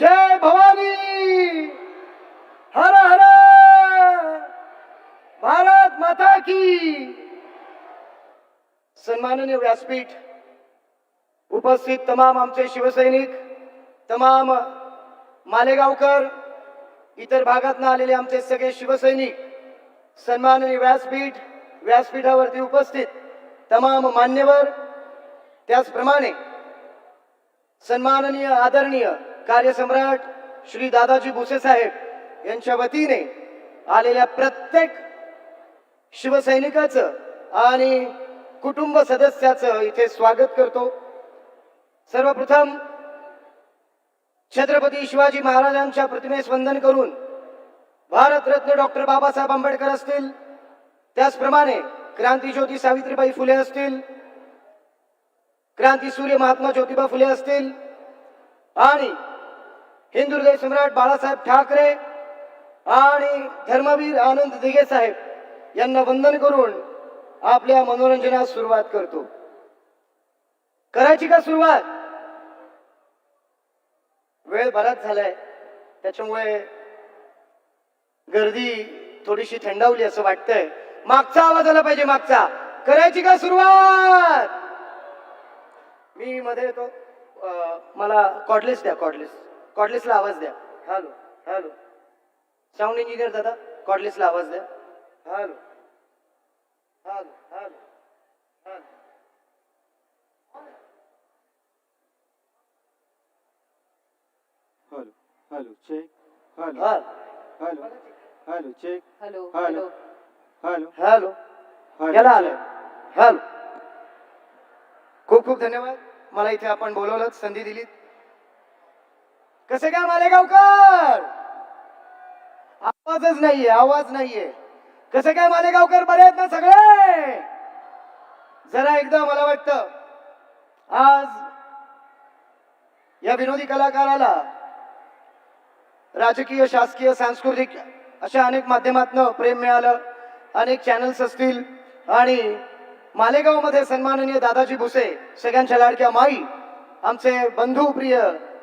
जय भवानी। हर हर। भारत माता की। सन्माननीय व्यासपीठ उपस्थित तमाम आमचे शिवसैनिक तमाम मालेगावकर इतर भागातनं आलेले आमचे सगळे शिवसैनिक सन्माननीय व्यासपीठ व्यासपीठावरती उपस्थित तमाम मान्यवर त्याचप्रमाणे सन्माननीय आदरणीय कार्यसम्राट श्री दादाजी भुसे साहेब यांच्या वतीने आलेल्या प्रत्येक शिवसैनिकाचं आणि कुटुंब सदस्याचं इथे स्वागत करतो. सर्वप्रथम छत्रपती शिवाजी महाराजांच्या प्रतिमेस वंदन करून भारतरत्न डॉक्टर बाबासाहेब आंबेडकर असतील त्याचप्रमाणे क्रांतीज्योती सावित्रीबाई फुले असतील क्रांती सूर्य महात्मा ज्योतिबा फुले असतील आणि हिंदू सम्राट बाळासाहेब ठाकरे आणि धर्मवीर आनंद दिघे साहेब यांना वंदन करून आपल्या मनोरंजनास सुरुवात करतो. करायची का सुरुवात? वेळ बराच झालाय. त्याच्यामुळे गर्दी थोडीशी थंडावली असं वाटतंय. मागचा आवाज आला पाहिजे मागचा. करायची का सुरुवात? मी मध्ये येतो. मला कॉर्डलेस द्या कॉर्डलेस कॉर्डलेसला आवाज द्या. Hello hello. साऊंड इंजिनियर दादा कॉर्डलेसला आवाज द्या. Hello hello hello hello. Hello hello check hello hello. Hello check hello hello hello. Hello. Hello. आलं. हॅलो. खूप खूप धन्यवाद. मला इथे आपण बोलवलं संधी दिलीत. कसे काय मालेगावकर आवाजच नाहीये आवाज नाहीये. कसे काय मालेगावकर बरे आहेत ना सगळे? जरा एकदा मला वाटतं आज या विनोदी कलाकाराला राजकीय शासकीय सांस्कृतिक अशा अनेक माध्यमातनं प्रेम मिळालं अनेक चॅनल्स असतील आणि मालेगावमध्ये सन्माननीय दादाजी भुसे सगळ्यांच्या लाडक्या माई आमचे बंधू प्रिय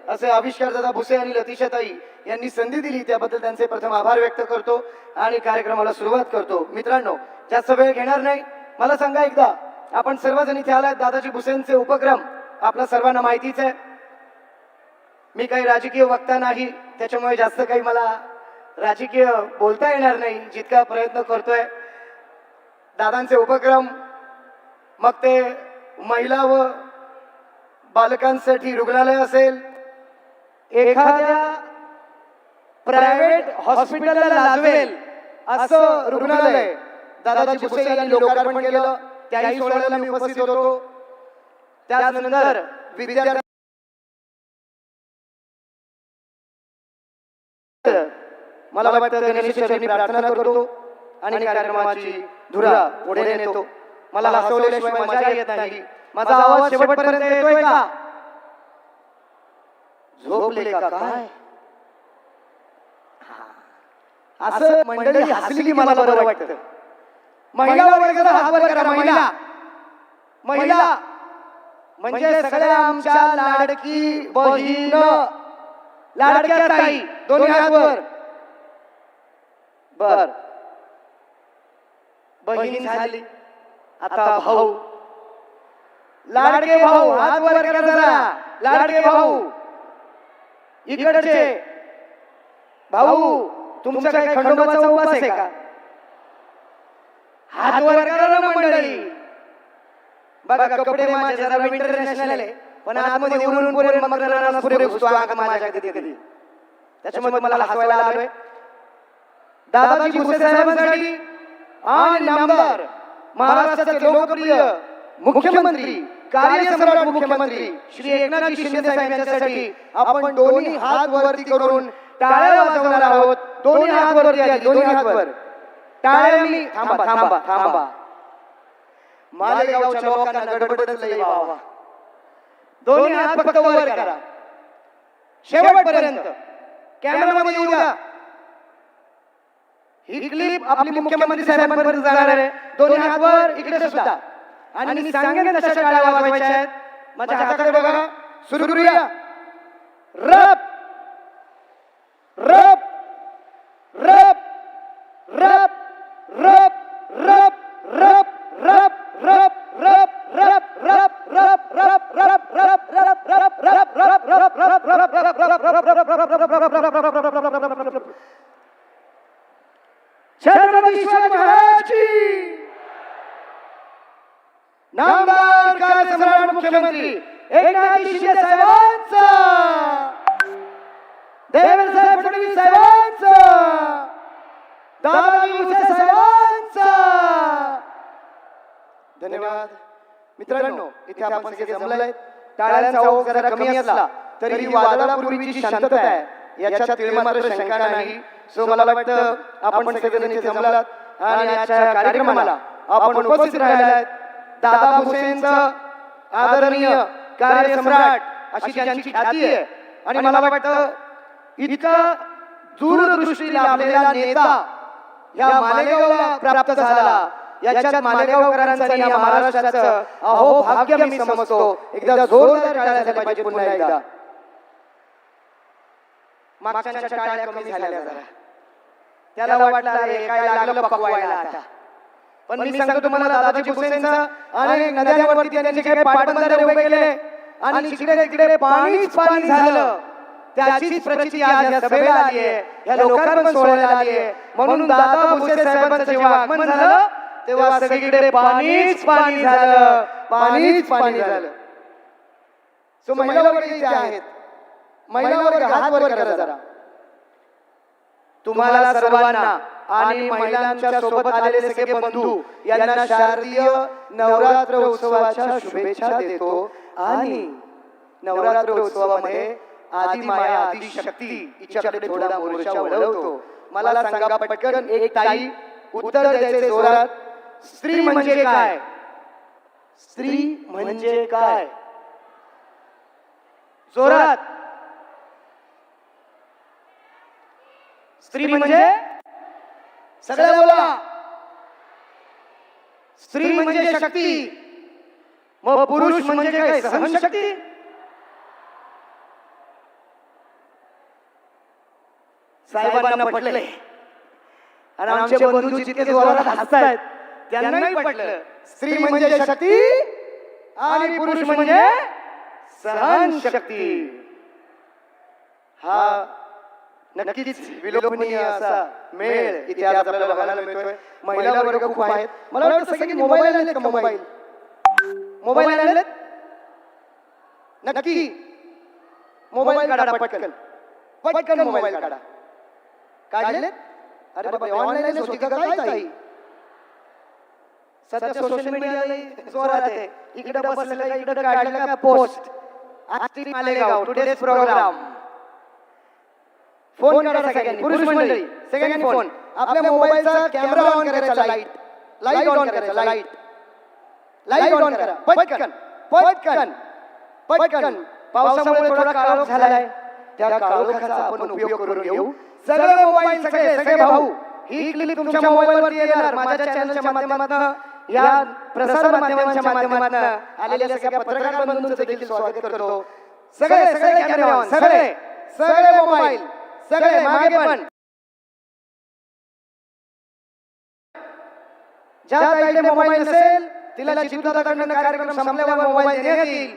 असे आविष्कार दादा भुसे आणि लतिशाताई यांनी संधी दिली. त्याबद्दल त्यांचे प्रथम आभार व्यक्त करतो आणि कार्यक्रमाला सुरुवात करतो. मित्रांनो जास्त वेळ घेणार नाही. मला सांगा एकदा आपण सर्वजण इथे आलात दादाजी भुसेंचे उपक्रम आपल्या सर्वांना माहितीच आहे. मी काही राजकीय वक्ता नाही त्याच्यामुळे जास्त काही मला राजकीय बोलता येणार नाही जितका प्रयत्न करतोय. दादांचे उपक्रम मग ते महिला व बालकांसाठी रुग्णालय असेल एखाद्या प्रायव्हेट हॉस्पिटलला लाजवेल असं रुग्णालय दादाजी भुसे यांनी लोकार्पण केलं त्याही सोहळ्याला मी उपस्थित होतो. त्यानंतर विद्यार्थी मला वाटतं गणेशचरणी प्रार्थना करतो आणि कार्यक्रमाची धुरा पुढे नेतो. मला हसवल्याशिवाय मजा येत नाही. माझा आवाज शेवटपर्यंत येतोय का? झोपले का काय? असं मंडळी हसली की मला बरं वाटतं. महिला करा महिला. महिला. म्हणजे सगळ्या आमच्या लाडकी बहीण लाडक्या ताई. दोन्ही हात वर. बर. बहीण झाली. आता भाऊ. लाडके भाऊ हात वर करा जरा. लाडके भाऊ. इकडचे भाऊ तुमचा काही खंडोबाचा उपास आहे का? हात वर करा ना मंडळी. बघा कपडे माझे जरा इंटरनॅशनल आहे पण आतमध्ये उरून पुरे मग रणास पुरे घुसतो अंग माझ्या कधी कधी त्याच्यामुळे मला हसवायला आलोय. दादाजी भुसे साहेबांसाठी आणि नामदार महाराष्ट्राचे लोकप्रिय मुख्यमंत्री कार्यसम्राट मुख्यमंत्री श्री एकनाथजी शिंदे साहेब यांच्यासाठी आपण दोन्ही हात वरती करून टाळ्या वाजवणार आहोत. दोन्ही हात वरती आले दोन्ही हात वर. टाळ्या मी थांबा थांबा थांबा. मालेगावच्या लोकांना गडबडच लई बाबा दोन्ही हात फक्त वर करा. शेवटपर्यंत कॅमेरामध्ये येऊ द्या. ही क्लिप आपली मुख्यमंत्री साहेबांपर्यंत जाणार आहे. दोन्ही हात वर इकडे सुद्धा. आणि मी सांगेन तशा टाळ्या वाजवायच्या आहेत. माझ्या हाताकडे बघा. सुरू करूया. रप. रप. रप. टाळ्यांचा जरा कमी असला तरी ही वादळापूर्वीची शांतता आहे. याच्यात तिळ मात्र शंका नाही. सो मला वाटतं आपण सगळेजण इथे जमलात. आणि आजच्या कार्यक्रमाला आपण उपस्थित राहिलात दादा भुसेंचं आदरणीय कार्यसम्राट अशी त्यांची ख्याती आहे. आणि मला वाटतं इतका दूरदृष्टी लाभलेला नेता या मालेगावला प्राप्त झाला. याच्यात मालेगावकरांचं या महाराष्ट्राचं अहो भाग्य मी समजतो. एकदा जोरदार टाळ्या झाल्या पाहिजे पुन्हा एकदा. मागच्या टाळ्या कमी झाल्या जरा. त्याला वाटलं अरे काय लागलं पकवायला आता. पण मी सांगतो तुम्हाला दादाजी भुसेंचं आणि नद्यांवरती त्यांनी जे काही पाटबंधारे उभे केले आणि तिकडे तिकडे पाणीच पाणी झालं त्याचीच प्रचिती आज या सभेला आली आहे. या लोकांना सोहळ्याला आली आहे. म्हणून दादा भुसे साहेबांचं जेव्हा आगमन झालं तेव्हा सगळीकडे पाणीच पाणी झालं. पाणीच पाणी झालं. सो महिला वर्ग इथे आहेत. महिला वर्ग हात वर करा जरा. तुम्हाला सर्वांना आणि महिलांच्या सोबत आलेले सगळे बंधू यांना शारदीय नवरात्र उत्सवाच्या शुभेच्छा देतो. आणि नवरात्र उत्सवामध्ये आदी माया आदी शक्ती हिच्याकडे थोडा मोर्चा वळवतो मला सांगा पटकन एक ताई उत्तर द्यायचे जोरात. स्त्री म्हणजे काय? स्त्री म्हणजे काय? जोरात. स्त्री म्हणजे? सगळ्या बोला. स्त्री म्हणजे शक्ती. मग पुरुष म्हणजे काय? सहनशक्ती? साहेबांना पटले. आणि आमचे बंधू जितके जोरात हसतायत त्यांनाही पटलं. स्त्री म्हणजे शक्ती आणि पुरुष म्हणजे सहन शक्ती. हा नक्कीच विलोभनीय असा मेळ आज आपल्याला बघायला मिळतोय. महिला वर्ग खूप आहेत. मला वाटतं सगळ्यांनी मोबाईल आणलेत का मोबाईल? मोबाईल आणलेत? नक्की. मोबाईल काढा पटकन. पटकन मोबाईल काढा. काढलेत? अरे बाबा ऑनलाईन होती का काय ताई. सध्या सोशल मीडियाला जोरात आहे. इकडे बसलेलं इकडे काढलं का पोस्ट आजची मालेगाव टुडेज प्रोग्राम फोन करा सगळ्यांनी. पुरुष मंडळी सगळ्यांनी फोन आपल्या मोबाईलचा कॅमेरा ऑन करायचा लाइट लाइट ऑन करायचा लाइट लाइट ऑन करा. पटकन. पटकन. पटकन. पावसामुळे थोडा काळोख झालाय. त्या काळोखाचा आपण उपयोग करून घेऊ. सगळे मोबाईल सगळे सगळे भाऊ. ही क्लिप तुमच्या मोबाईल वरती येणार. माझ्या चॅनलच्या माध्यमातून. या प्रसार माध्यमांच्या माध्यमातून आलेल्या सगळ्या पत्रकार बंधूंचं देखील स्वागत करतो. सगळे सगळे कॅमेरा सगळे सगळे मोबाईल सगळे मागे पण. ज्या ताईकडे मोबाईल नसेल तिला चित्रदादाकडनं कार्यक्रम संपल्यावर मोबाईल देण्यात येईल.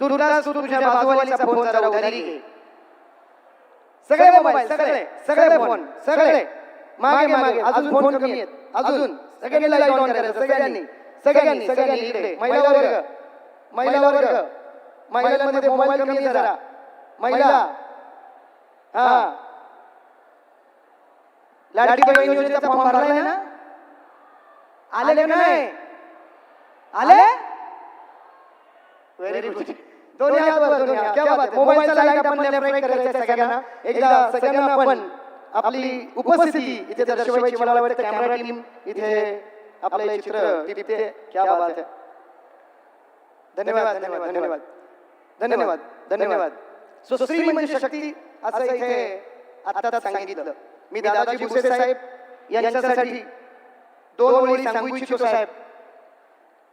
तू तुलाच तू तुझ्या बाजूवालीचा फोन जरा उधारी घे. सगळे मोबाईल सगळे सगळे फोन सगळे. मागे मागे अजून फोन कमी आहेत. अजून सगळ्यांनी लाइट ऑन करायचं. सगळ्यांनी. सगळ्यांनी सगळ्यांनी इकडे. महिला वर्ग. महिला वर्ग. महिलांमध्ये मोबाईल कमी जरा. महिला. हा. लाडकी बहीण योजनेचा फॉर्म भरलाय ना? आले का नाही? आले? व्हेरी गुड दोन्ही मोबाईलचा लाइट आपण लेफ्ट राईट करायचा आहे सगळ्यांना. एकदा सगळ्यांना आपण आपली उपस्थिती इथे दर्शवायची मला वाटतं. कॅमेरा टीम इथे आपले चित्र टिपते. क्या बात आहे. धन्यवाद धन्यवाद धन्यवाद. धन्यवाद धन्यवाद. सो स्त्री म्हणजे शक्ती असं इथे आता सांगितलं. मी दादाजी भुसे साहेब यांच्यासाठी दोन ओळी सांगू इच्छितो साहेब.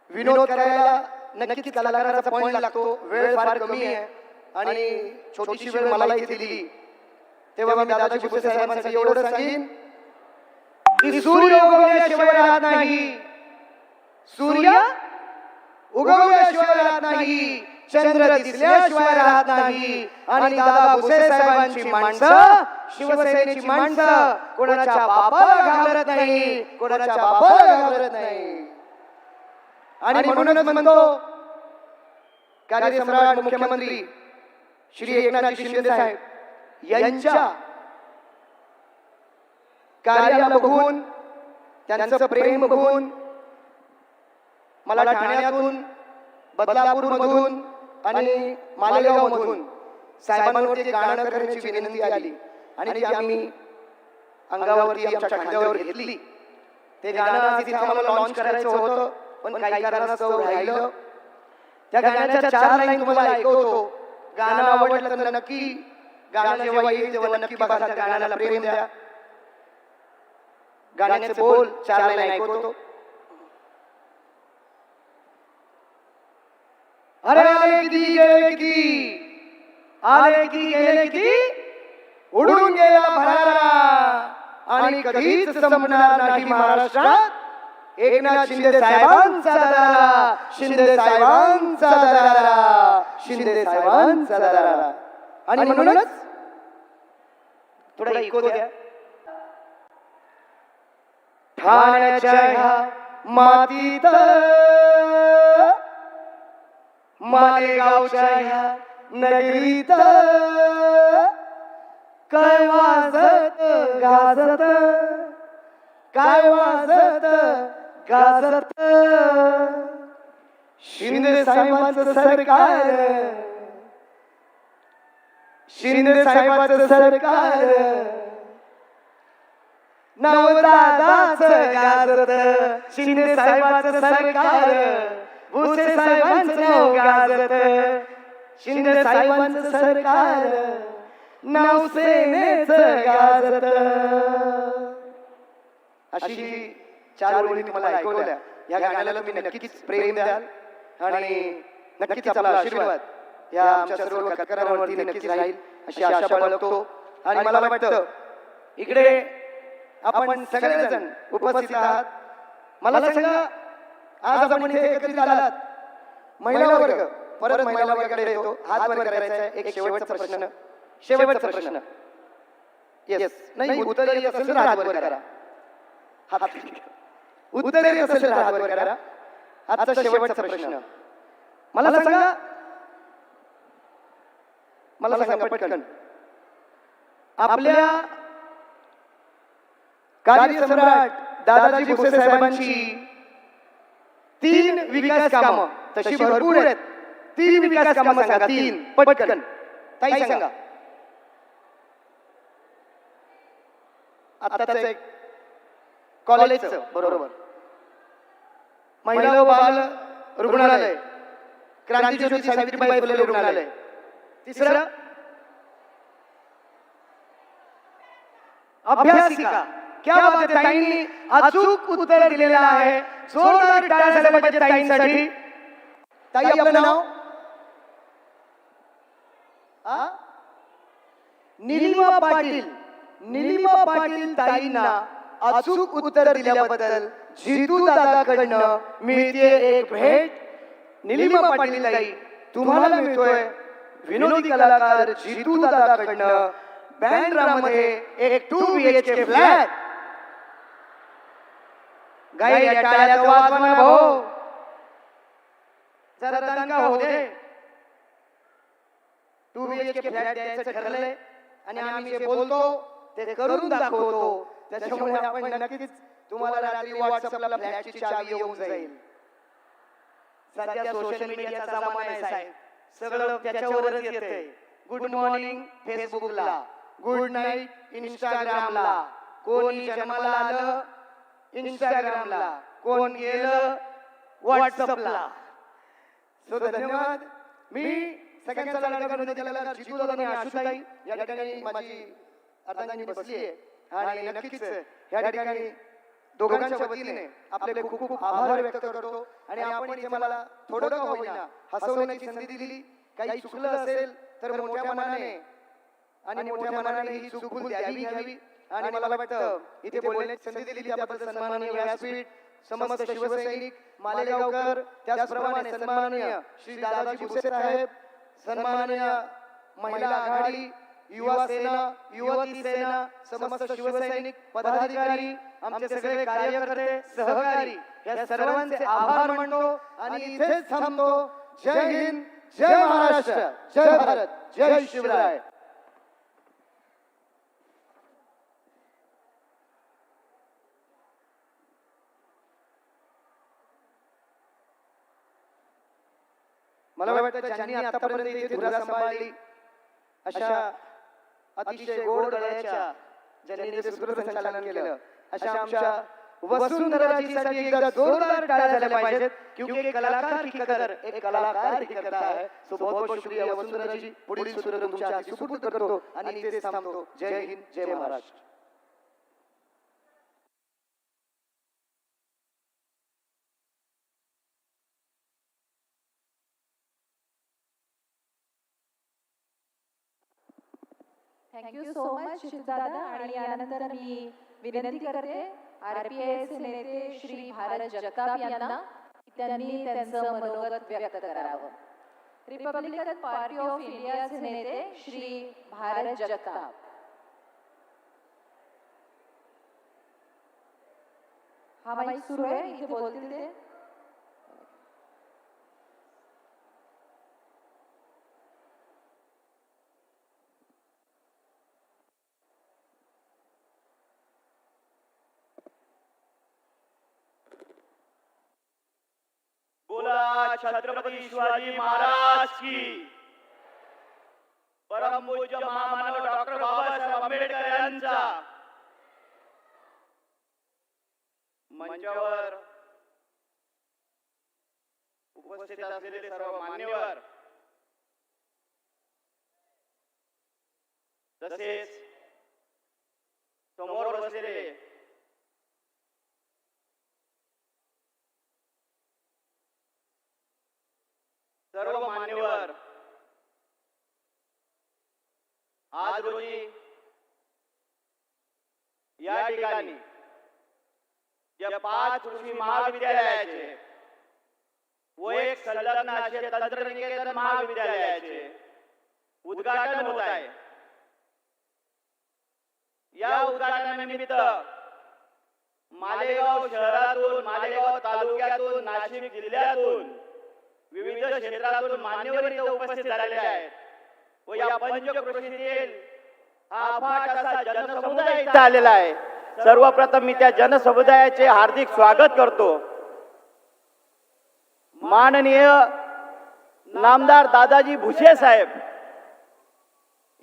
विनोद करायला नक्कीच कलाकाराचा पॉईंट लागतो. वेळ फार कमी आहे. आणि छोटीशी वेळ मला इथे दिली. तेव्हा मी दादाजी भुसे साहेबांसाठी एवढं सांगेन की सूर्य उगवल्याशिवाय राहत नाही. सूर्य उगवल्याशिवाय राहत नाही. चंद्र दिसल्याशिवाय राहत नाही. आणि दादा भुसे साहेबांची माणसं शिवसेनेची माणसं कोणाच्या बापाला घाबरत नाही कोणाच्या बापाला घाबरत नाही. आणि म्हणूनच म्हणतो कार्यसम्राट मुख्यमंत्री श्री एकनाथ शिंदे साहेब यांच्या कार्याला बघून त्यांचं प्रेम बघून मला ठाण्यातून बदलापूर मधून आणि मालेगाव मधून साहेबांवरती गाणं करण्याची विनंती आली आणि ती आम्ही अंगावरती आमच्या खांद्यावर घेतली. ते गाणं इथे आम्हाला लॉन्च करायचं होतं पण काही कारणास्तव राहिलं. त्या गाण्याच्या चार लाईन तुम्हाला ऐकवतो. गाणं आवडलं तर नक्की गाणं जेव्हा येईल तेव्हा नक्की बघा गाण्याला प्रेम द्या. गाण्याचे बोल चार लाईन ऐकवतो. अरे आले किती गेले किती? आले किती गेले किती? उडून गेला भरारा. आणि कधीच संपणार नाही महाराष्ट्रात. एकनाथ शिंदे साहेबांचा दरारा. शिंदे साहेबांचा दरारा. शिंदे साहेबांचा दरारा. आणि म्हणूनच थोडा इको द्या. ठाण्याच्या ह्या मातीत मालेगावच्या ह्या नगरीत काय वाजत गाजत काय वाजत गाजत. शिंदे साहेबांचं सरकार शिंदे साहेबाचं सरकार. नवदादाच गाजत शिंदे साहेबाचं सरकार. भुसे साहेबांचं नाव गाजत शिंदे साहेबांचं सरकार. नवसेनेच गाजत अशी चार ओळी तुम्हाला ऐकवल्या. या गाण्याला तुम्ही नक्कीच प्रेम द्याल आणि नक्कीच आपला आशीर्वाद. या आमच्या सर्व कथकारांवरती नक्कीच राहील अशी आशा बाळगतो. आणि मला वाटतं इकडे आपण सगळेजण उपस्थित आहात. मला सांगा आज आपण इथे एकत्रित आलात. महिला वर्ग परत महिला वर्गाकडे येतो. हात वर करायचा आहे. एक शेवटचा प्रश्न. शेवटचा प्रश्न. येस नाही उत्तरी असेल तर हात वर करा. हात उत्तरी असेल तर हात वर करा. आजचा शेवटचा प्रश्न. मला सांगा मला सांगा पटकन. आपल्या कार्यसम्राट दादाजी भुसे साहेबांची तीन विकास कामं. तशी भरपूर आहेत. तीन विकास कामं सांगा तीन. पटकन. ताई सांगा. आत्ताच एक कॉलेजचं बरोबर. महिला बाल रुग्णालय. क्रांतीज्योती सावित्रीबाई फुले रुग्णालय. तिसरं? अभ्यासिका. क्या बात आहे ताईंनी अचूक उत्तर दिलेलं आहे. जोरदार टाळ्या झाल्या पाहिजे ताईंसाठी. ताई आपलं नाव? आ? निलिमा पाटील. निलिमा पाटील ताईंना अचूक उत्तर दिल्याबद्दल जितू दादाकडनं मिळते एक भेट. निलिमा पाटील ताई तुम्हाला मिळतोय विनोदी कलाकार जितू दादाकडनं बँड्रामध्ये एक two B H K flat गाई या टाळ्याचं वाजवा भाऊ. जरा दणका होऊ दे. Two B H K flat द्यायचं ठरलंय. आणि आम्ही जे बोलतो ते करून दाखवतो. त्याच्यामुळे आपण नक्कीच तुम्हाला रात्री व्हॉट्सअपला फ्लॅटची चावी येऊन जाईल. सध्या सोशल मीडियाचा जमाना आहे साहेब. सगळं त्याच्यावरच येते गुड मॉर्निंग फेसबुकला गुड नाईट इंस्टाग्रामला कोणी जन्माला आलं? इंस्टाग्रामला कोण गेलं? व्हॉट्सअपला सो धन्यवाद. मी सगळ्यांचा लाडका करून त्याला जितू आणि आशुताई या ठिकाणी माझी अर्धांगिनी बसली आहे आणि नक्कीच या ठिकाणी दोघांच्या वतीने आपले खूप खूप आभार व्यक्त करतो आणि आपण इथे मला थोडं का होईना हसवण्याची संधी दिली काही चुकलं असेल तर मोठ्या मनाने आणि मोठ्या मनाने ही चूक भूल द्यावी घ्यावी आणि मला वाटतं इथे बोलण्याची संधी दिली त्याबद्दल सन्माननीय व्यासपीठ समस्त शिवसैनिक मालेगावकर त्याचप्रमाणे सन्माननीय श्री दादाजी भुसे साहेब सन्माननीय महिला आघाडी युवा सेना युवती सेना समस्त शिवसैनिक पदाधिकारी आमचे सगळे कार्यकर्ते सहकारी या सर्वांचे आभार मानतो आणि इथेच थांबतो. जय हिंद जय महाराष्ट्र जय भारत जय शिवराय. मला वाटतं ज्यांनी आतापर्यंत इथे धुरा सांभाळली अशा अतिशय गोड गळ्याच्या ज्यांनी इथे सूत्रसंचालन केलं. अशा आमच्या वसुंधराजीसाठी एकदा जोरदार टाळ्या झाल्या पाहिजेत. क्योंकि कलाकार की कदर एक कलाकार करता है सो बहुत बहुत शुक्रिया वसुंधरा जी पुढील सूत्र तुमच्या सुपूर्द करतो आणि थांबतो. जय हिंद जय Maharashtra. Thank you so much दादा आणि यानंतर मी विनंती करते आर पी नेते श्री भारत जगताप यांना त्यांनी त्यांचं मनोगत व्यक्त करावं. रिपब्लिकन पार्टी ऑफ इंडियाचे नेते श्री भारत जगताप. हा माईक सुरू आहे इथे बोलतील ते बोला छत्रपती शिवाजी महाराज की. परमपूज्य महामानव डॉक्टर बाबासाहेब आंबेडकर यांचा मंचावर उपस्थित असलेले सर्व मान्यवर तसेच समोर बसलेले सर्व मान्यवर आज रोजी या ठिकाणी या पाच कृषी महाविद्यालयाचे व एक संलग्न असे तंत्रनिकेतन महाविद्यालयाचे उद्घाटन होत आहे. या उद्घाटनानिमित्त मालेगाव शहरातून मालेगाव तालुक्यातून नाशिक जिल्ह्यातून विविध क्षेत्रातून मान्यवर इथं उपस्थित झालेले आहेत. व या पंचकृषीतील हा अफाट असा जनसमुदाय इथं आलेला आहे. सर्वप्रथम मी त्या जनसमुदायाचे हार्दिक स्वागत करतो. माननीय नामदार दादाजी भुसे साहेब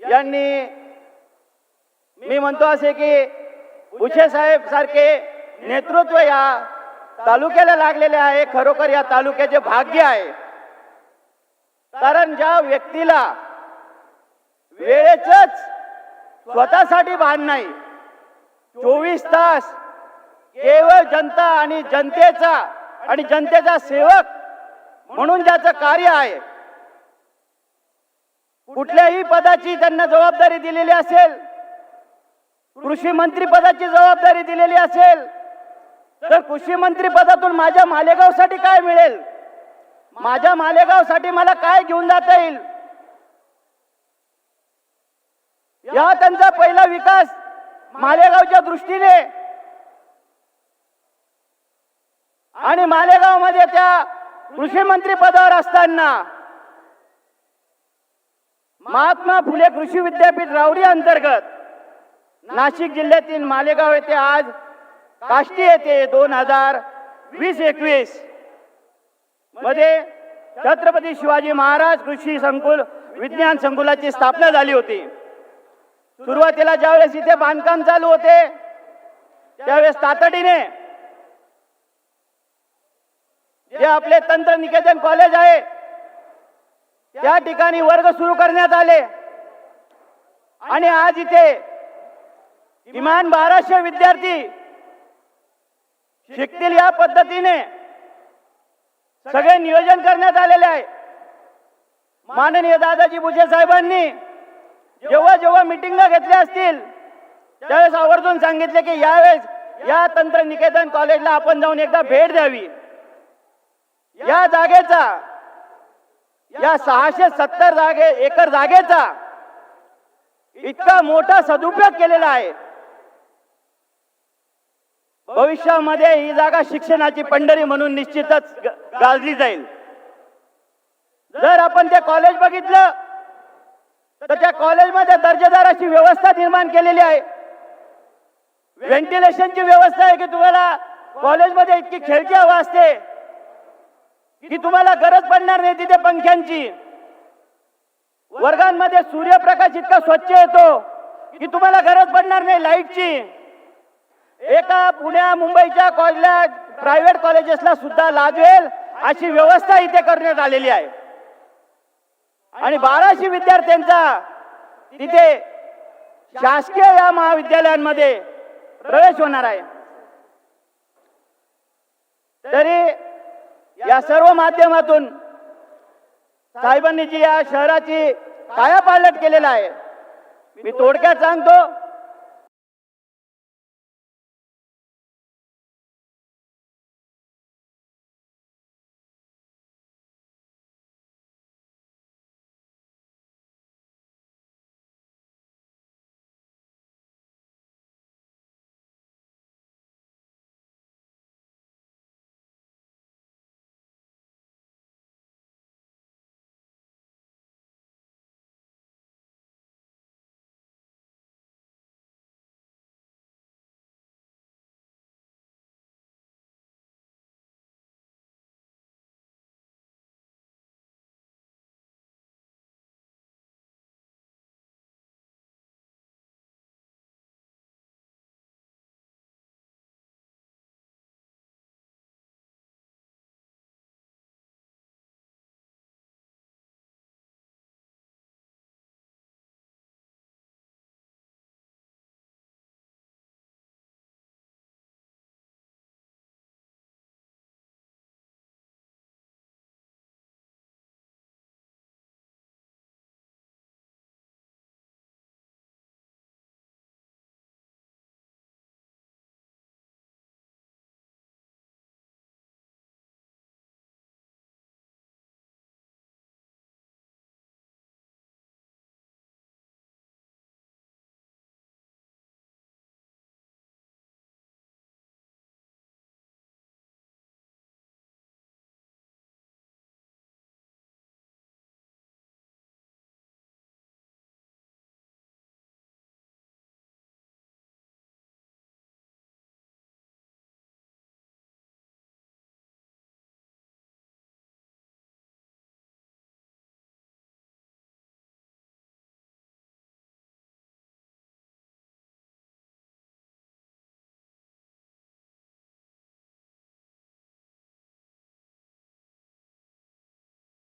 यांनी मी म्हणतो असे की भुसे साहेब सारखे नेतृत्व या तालुक्याला लागलेले आहे. खरोखर या तालुक्याचे भाग्य आहे. कारण ज्या व्यक्तीला वेळेच स्वतःसाठी भान नाही चोवीस तास केवळ जनता आणि जनतेचा आणि जनतेचा सेवक म्हणून ज्याचं कार्य आहे कुठल्याही पदाची त्यांना जबाबदारी दिलेली असेल कृषी मंत्री पदाची जबाबदारी दिलेली असेल तर कृषी मंत्री पदातून माझ्या मालेगावसाठी काय मिळेल? माझ्या मालेगावसाठी मला काय घेऊन जाता येईल? या त्यांचा पहिला विकास मालेगावच्या दृष्टीने आणि मालेगावमध्ये त्या कृषी मंत्री पदावर असताना महात्मा फुले कृषी विद्यापीठ रावरी अंतर्गत नाशिक जिल्ह्यातील मालेगाव येथे आज काष्टी येथे दोन हजार वीस एकवीस. मध्ये छत्रपती शिवाजी महाराज कृषी संकुल विज्ञान संकुलाची स्थापना झाली होती. सुरुवातीला ज्यावेळेस इथे बांधकाम चालू होते त्यावेळेस तातडीने जे आपले तंत्र निकेतन कॉलेज आहे त्या ठिकाणी वर्ग सुरू करण्यात आले. आणि आज इथे किमान बाराशे विद्यार्थी शिकतील या पद्धतीने. सगळे नियोजन करण्यात आलेले आहे. माननीय दादाजी भुजे साहेबांनी जेव्हा जेव्हा मिटिंग घेतल्या असतील त्यावेळेस आवर्जून सांगितले की यावेळेस या तंत्र निकेतन कॉलेजला आपण जाऊन एकदा भेट द्यावी. या जागेचा या सहाशे सत्तर जागे एकर जागेचा इतका मोठा सदुपयोग केलेला आहे. भविष्यामध्ये ही जागा शिक्षणाची पंढरी म्हणून निश्चितच गाजली जाईल. जर आपण ते कॉलेज बघितलं तर त्या कॉलेजमध्ये दर्जेदार अशी व्यवस्था निर्माण केलेली आहे. व्हेंटिलेशनची व्यवस्था आहे की तुम्हाला कॉलेजमध्ये इतकी खेळची हवा असते की तुम्हाला गरज पडणार नाही तिथे पंख्यांची. वर्गांमध्ये सूर्यप्रकाश इतका स्वच्छ येतो की तुम्हाला गरज पडणार नाही लाईटची. एका पुण्या मुंबईच्या कॉलेजला प्रायव्हेट कॉलेजेसला सुद्धा लाजवेल अशी व्यवस्था इथे करण्यात आलेली आहे. आणि बाराशे विद्यार्थ्यांचा तिथे शासकीय या महाविद्यालयांमध्ये प्रवेश होणार आहे. तरी या सर्व माध्यमातून साहेबांनी जी या शहराची कायापालट केलेला आहे मी थोडक्यात सांगतो